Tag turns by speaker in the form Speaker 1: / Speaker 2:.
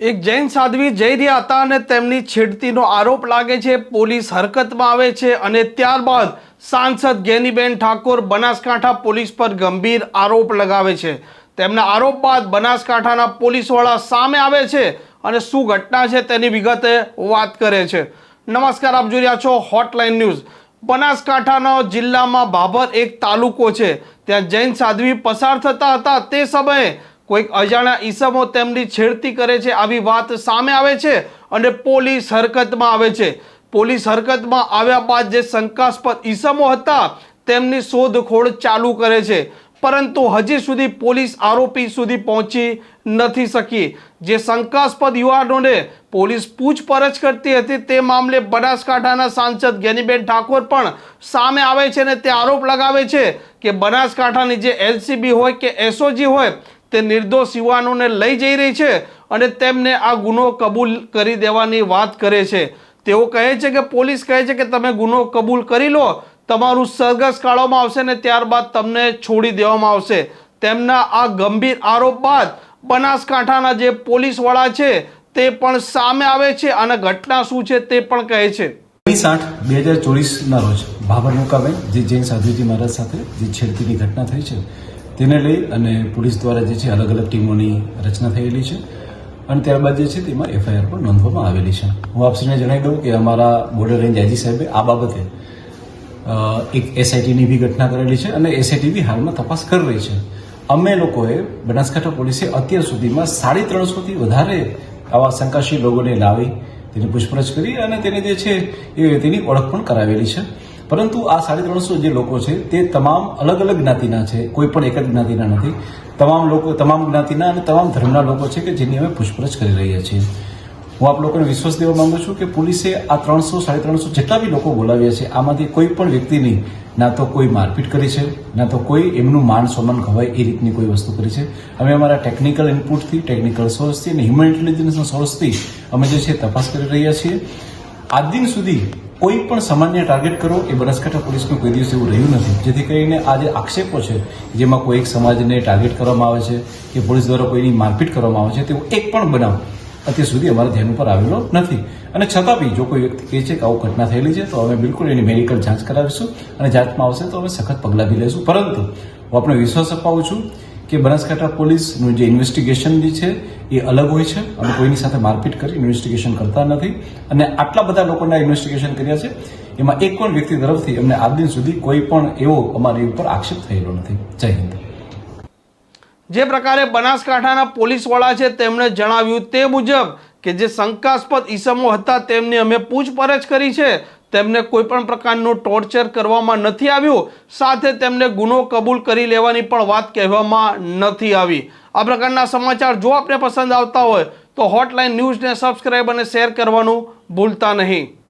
Speaker 1: એક જૈન સાધ્વી જઈ રહ્યા હતા અને તેમની છેડતીનો આરોપ લાગે છે. પોલીસ હરકતમાં આવે છે અને ત્યારબાદ સાંસદ ગેનીબેન ઠાકોર બનાસકાંઠા પોલીસ પર ગંભીર આરોપ લગાવે છે. તેમના આરોપ બાદ બનાસકાંઠાના પોલીસવાળા સામે આવે છે અને શું ઘટના છે તેની વિગતે વાત કરે છે. નમસ્કાર, આપ જોઈ રહ્યા છો હોટલાઇન ન્યૂઝ બનાસકાંઠાનો જિલ્લામાં ભાભર એક તાલુકો છે. ત્યાં જૈન સાધ્વી પસાર થતા હતા. તે સમયે કોઈક અજાણ્યા ઈસમો તેમની છેડતી કરે છે આવી વાત સામે આવે છે અને પોલીસ હરકતમાં આવે છે. પોલીસ હરકતમાં આવ્યા બાદ જે શંકાસ્પદ ઈસમો હતા તેમની શોધખોળ ચાલુ કરે છે. પરંતુ હજી સુધી પોલીસ આરોપી સુધી પહોંચી નથી શકી. જે શંકાસ્પદ યુવાનોને પોલીસ પૂછપરછ કરતી હતી તે મામલે બનાસકાંઠાના સાંસદ જ્ઞાનીબેન ઠાકોર પણ સામે આવે છે અને તે આરોપ લગાવે છે કે બનાસકાંઠાની જે એલસીબી હોય કે એસઓજી હોય તે નિર્દોષ યુવાનોને લઈ જઈ રહી છે અને તેમને આ ગુનો કબૂલ કરી દેવાની વાત કરે છે. તેઓ કહે છે કે પોલીસ કહે છે કે તમે ગુનો કબૂલ કરી લો, તમારું સરઘસ કાઢવામાં આવશે ને ત્યારબાદ તમને છોડી દેવામાં આવશે. તેમના આ ગંભીર આરોપ બાદ બનાસકાંઠાના જે પોલીસવાળા છે તે પણ સામે આવે છે અને ઘટના શું છે તે પણ કહે છે.
Speaker 2: આઠ બે હજાર ચોવીસના રોજ ભાભર મુકામે જે જૈન સાધુજી મહારાજ સાથે, જે છેડતીની ઘટના થઈ છે તેને લઈ અને પોલીસ દ્વારા જે છે અલગ અલગ ટીમોની રચના થયેલી છે. અને ત્યારબાદ જે છે તેમાં એફઆઈઆર પણ નોંધવામાં આવેલી છે. હું આપશ્રીને જણાવી દઉં કે અમારા બોર્ડર રેન્જ આઈજી સાહેબે આ બાબતે એક એસઆઈટીની બી ઘટના કરેલી છે અને એસઆઈટી બી હાલમાં તપાસ કરી રહી છે. અમે લોકોએ બનાસકાંઠા પોલીસે અત્યાર સુધીમાં સાડી ત્રણસોથી વધારે આવા શંકાશીલ લોકોને લાવી, તેની પૂછપરછ કરી અને તેને જે છે એ તેની ઓળખ પણ કરાવેલી છે. પરંતુ આ સાડી ત્રણસો જે લોકો છે, તે તમામ અલગ અલગ જ્ઞાતિના છે, કોઈ પણ એક જ જ્ઞાતિના નથી. તમામ લોકો, તમામ જ્ઞાતિના અને તમામ ધર્મના લોકો છે કે જેની અમે પૂછપરછ કરી રહ્યા છીએ. હું આપ લોકોને વિશ્વાસ દેવા માંગુ છું કે પોલીસે આ ત્રણસો, સાડી ત્રણસો જેટલા બી લોકો બોલાવ્યા છે, આમાંથી કોઈ પણ વ્યક્તિની ના તો કોઈ મારપીટ કરી છે, ના તો કોઈ એમનું માન સન્માન ખવાય એ રીતની કોઈ વસ્તુ કરી છે. અમે અમારા ટેકનિકલ ઇનપુટથી ટેકનિકલ સોર્સથી અને હ્યુમન ઇન્ટેલિજન્સના સોર્સથી અમે જે છે, તપાસ કરી રહ્યા છીએ. આજ દિન સુધી કોઈ પણ સામાન્ય ટાર્ગેટ કરો એ બનાસકાંઠા પોલીસનું કોઈ દિવસ એવું રહ્યું નથી. જેથી કરીને આ જે આક્ષેપો છે, જેમાં કોઈ એક સમાજને ટાર્ગેટ કરવામાં આવે છે કે પોલીસ દ્વારા કોઈની મારપીટ કરવામાં આવે છે તેવો એક પણ બનાવ અત્યાર સુધી અમારા ધ્યાન ઉપર આવેલો નથી. અને છતાં બી જો કોઈ વ્યક્તિ કહે છે કે આવું ઘટના થયેલી છે, તો અમે બિલકુલ એની મેડિકલ જાંચ કરાવીશું અને જાંચમાં આવશે તો અમે સખત પગલાં બી લઈશું. પરંતુ હું આપણે વિશ્વાસ અપાવું છું કે બનાસકાંઠા પોલીસનું જે ઇન્વેસ્ટિગેશન છે, એ અલગ હોય છે અમે કોઈની સાથે મારપીટ કરી ઇન્વેસ્ટિગેશન કરતા નથી. અને આટલા બધા લોકોના ઇન્વેસ્ટિગેશન કર્યા છે, એમાં એક પણ વ્યક્તિ તરફથી અમને આજ દિન સુધી કોઈ પણ એવો અમારી ઉપર આક્ષેપ થયેલો નથી. જય હિન્દ.
Speaker 1: જે પ્રકારે બનાસકાંઠાના પોલીસવાળા છે, તેમણે જણાવ્યું તે મુજબ કે જે શંકાસ્પદ ઈસમો હતા, તેમની અમે પૂછપરછ કરી છે. તેમને કોઈ પણ પ્રકારનું ટોર્ચર કરવામાં નથી આવ્યું. સાથે તેમને ગુનો કબૂલ કરી લેવાની પણ વાત કહેવામાં નથી આવી. આ પ્રકારના સમાચાર જો આપને પસંદ આવતા હોય, તો હોટલાઇન ન્યૂઝને સબસ્ક્રાઈબ અને શેર કરવાનું ભૂલતા નહીં.